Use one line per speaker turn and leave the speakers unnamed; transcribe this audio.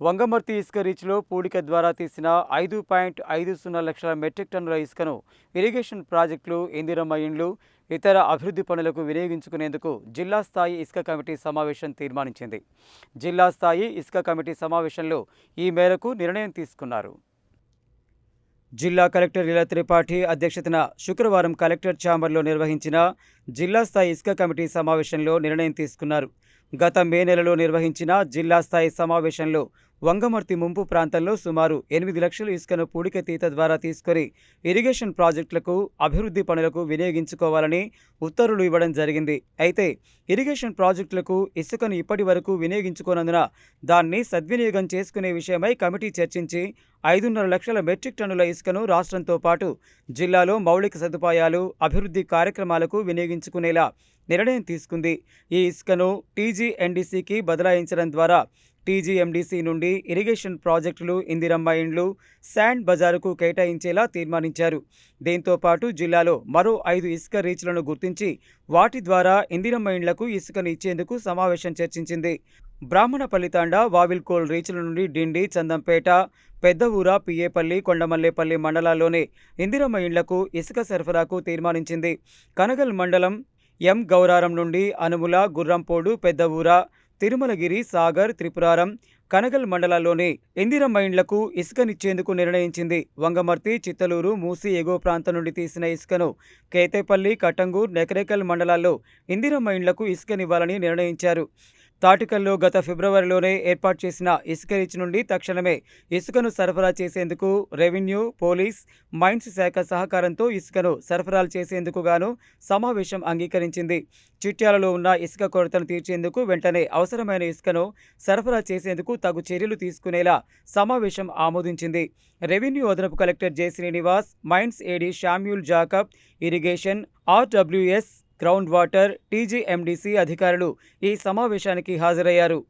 వంగమర్తి ఇసుక రీచ్లో పూడిక ద్వారా తీసిన ఐదు పాయింట్ ఐదు సున్నా లక్షల మెట్రిక్ టన్నుల ఇసుకను ఇరిగేషన్ ప్రాజెక్టులు ఇందిరమ్మ ఇండ్లు ఇతర అభివృద్ధి పనులకు వినియోగించుకునేందుకు జిల్లా స్థాయి ఇసుక కమిటీ సమావేశం తీర్మానించింది. జిల్లా స్థాయి ఇసుక కమిటీ సమావేశంలో ఈ మేరకు నిర్ణయం తీసుకున్నారు. జిల్లా కలెక్టర్ లీలా త్రిపాఠి అధ్యక్షతన శుక్రవారం కలెక్టర్ ఛాంబర్లో నిర్వహించిన జిల్లా స్థాయి ఇసుక కమిటీ సమావేశంలో నిర్ణయం తీసుకున్నారు. గత మే నెలలో నిర్వహించిన జిల్లా స్థాయి సమావేశంలో వంగమర్తి ముంపు ప్రాంతంలో సుమారు ఎనిమిది లక్షల ఇసుకను పూడిక తీత ద్వారా తీసుకొని ఇరిగేషన్ ప్రాజెక్టులకు అభివృద్ధి పనులకు వినియోగించుకోవాలని ఉత్తర్వులు ఇవ్వడం జరిగింది. అయితే ఇరిగేషన్ ప్రాజెక్టులకు ఇసుకను ఇప్పటి వరకు వినియోగించుకోనందున దాన్ని సద్వినియోగం చేసుకునే విషయమై కమిటీ చర్చించి ఐదున్నర లక్షల మెట్రిక్ టన్నుల ఇసుకను రాష్ట్రంతో పాటు జిల్లాలో మౌలిక సదుపాయాలు అభివృద్ధి కార్యక్రమాలకు వినియోగించుకునేలా నిర్ణయం తీసుకుంది. ఈ ఇసుకను టీజీఎన్డీసీకి బదలాయించడం ద్వారా టీజీఎండీసీ నుండి ఇరిగేషన్ ప్రాజెక్టులు ఇందిరమ్మ ఇండ్లు శాండ్ బజారుకు కేటాయించేలా తీర్మానించారు. దీంతో పాటు జిల్లాలో మరో ఐదు ఇసుక రీచ్లను గుర్తించి వాటి ద్వారా ఇందిరమ్మ ఇండ్లకు ఇసుకను ఇచ్చేందుకు సమావేశం చర్చించింది. బ్రాహ్మణపల్లి తాండా వావిల్కోల్ రీచ్ల నుండి డిండి చందంపేట పెద్ద ఊర పియ్యేపల్లి కొండమల్లేపల్లి మండలాల్లోనే ఇందిరమ్మ ఇండ్లకు ఇసుక సరఫరాకు తీర్మానించింది. కనగల్ మండలం ఎం. గౌరారం నుండి అనుముల గుర్రంపోడు పెద్ద ఊర తిరుమలగిరి సాగర్ త్రిపురారం కనగల్ మండలాల్లోని ఇందిరమ్మ మైండ్లకు ఇసుకనిచ్చేందుకు నిర్ణయించింది వంగమర్తి చిత్తలూరు మూసి ఎగువ ప్రాంతం నుండి తీసిన ఇసుకను కేతేపల్లి కట్టంగూర్ నెకరేకల్ మండలాల్లో ఇందిర మైండ్లకు ఇసుకనివ్వాలని నిర్ణయించారు. తాటికల్లో గత ఫిబ్రవరిలోనే ఏర్పాటు చేసిన ఇసుక రీచ్ నుండి తక్షణమే ఇసుకను సరఫరా చేసేందుకు రెవెన్యూ పోలీస్ మైన్స్ శాఖ సహకారంతో ఇసుకను సరఫరాలు చేసేందుకు గాను సమావేశం అంగీకరించింది. చిట్యాలలో ఉన్న ఇసుక కొరతను తీర్చేందుకు వెంటనే అవసరమైన ఇసుకను సరఫరా చేసేందుకు తగు చర్యలు తీసుకునేలా సమావేశం ఆమోదించింది. రెవెన్యూ అదనపు collector J. Srinivas mines AD Samuel Jacob irrigation RWS ground water TGMDC అధికారులు ఈ సమావేశానికి హాజరయ్యారు.